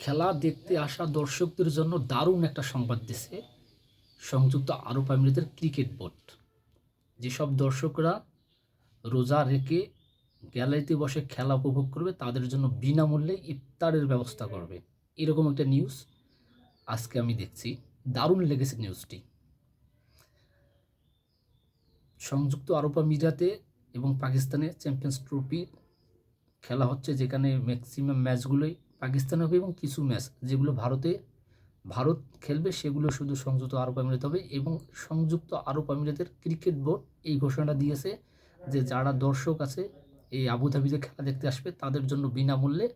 খেলা দেখতে আসা দর্শকদের জন্য দারুণ একটা সংবাদ দিছে সংযুক্ত আরব আমিরাতের ক্রিকেট বোর্ড। যেসব দর্শকরা রোজা রেখে গ্যালারিতে বসে খেলা উপভোগ করবে, তাদের জন্য বিনামূল্যে ইফতারের ব্যবস্থা করবে। এরকম একটা নিউজ আজকে আমি দেখছি। দারুণ লেগেছে নিউজটি সংযুক্ত আরব আমিরাতে এবং পাকিস্তানে চ্যাম্পিয়ন্স ট্রফি খেলা হচ্ছে, যেখানে ম্যাক্সিমাম ম্যাচগুলোই পাকিস্তান হবে এবং কিছু ম্যাচ যেগুলো ভারতে, ভারত খেলবে সেগুলো শুধু সংযুক্ত আরব আমিরাত হবে এবং সংযুক্ত আরব আমিরাতের ক্রিকেট বোর্ড এই ঘোষণাটা দিয়েছে যে যারা দর্শক আছে এই আবুধাবিতে খেলা দেখতে আসবে তাদের জন্য বিনামূল্যে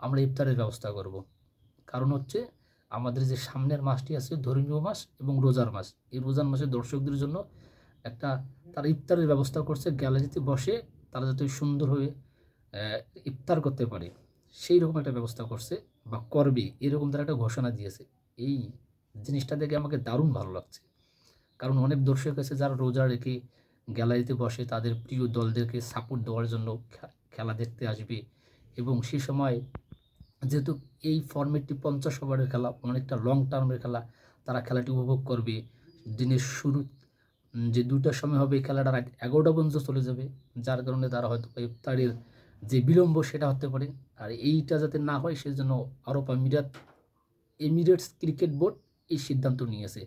আমরা ইফতারের ব্যবস্থা করব। কারণ হচ্ছে আমাদের যে সামনের মাসটি আছে ধর্মীয় মাস এবং রোজার মাস। এই রোজার মাসে দর্শকদের জন্য একটা তারা ইফতারের ব্যবস্থা করছে গ্যালারিতে বসে তারা যাতে সুন্দরভাবে ইফতার করতে পারে। সেই রকম একটা ব্যবস্থা করছে বা করবে, এরকম তারা একটা ঘোষণা দিয়েছে। এই জিনিসটা দেখে আমাকে দারুণ ভালো লাগছে। কারণ অনেক দর্শক আছে যারা রোজা রেখে গ্যালারিতে বসে তাদের প্রিয় দলদেরকে সাপোর্ট দেওয়ার জন্য খেলা দেখতে আসবে এবং সে সময় যেহেতু এই ফর্মেটটি পঞ্চাশ ওভারের খেলা, অনেকটা লং টার্মের খেলা, তারা খেলাটি উপভোগ করবে। দিনের শুরু, যে দুটার সময় হবে এই খেলাটা এগারোটা পর্যন্ত চলে যাবে। যার কারণে তারা হয়তো ইফতারের যে বিলম্ব সেটা হতে পারে। আর এইটা যাতে না হয়, সেজন্য আরব আমিরাত, এমিরেটস ক্রিকেট বোর্ড এই সিদ্ধান্ত নিয়েছে।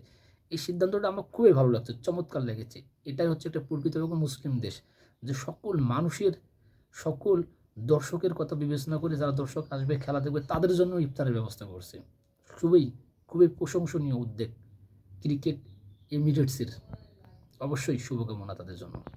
এই সিদ্ধান্তটা আমার খুবই ভালো লাগছে, চমৎকার লেগেছে। এটাই হচ্ছে একটা প্রকৃতপক্ষে মুসলিম দেশ, যে সকল মানুষের, সকল দর্শকের কথা বিবেচনা করে যারা দর্শক আসবে, খেলা দেখবে, তাদের জন্য ইফতারের ব্যবস্থা করছে। খুবই খুবই প্রশংসনীয় উদ্যোগ ক্রিকেট এমিরেটসের। অবশ্যই শুভকামনা তাদের জন্য।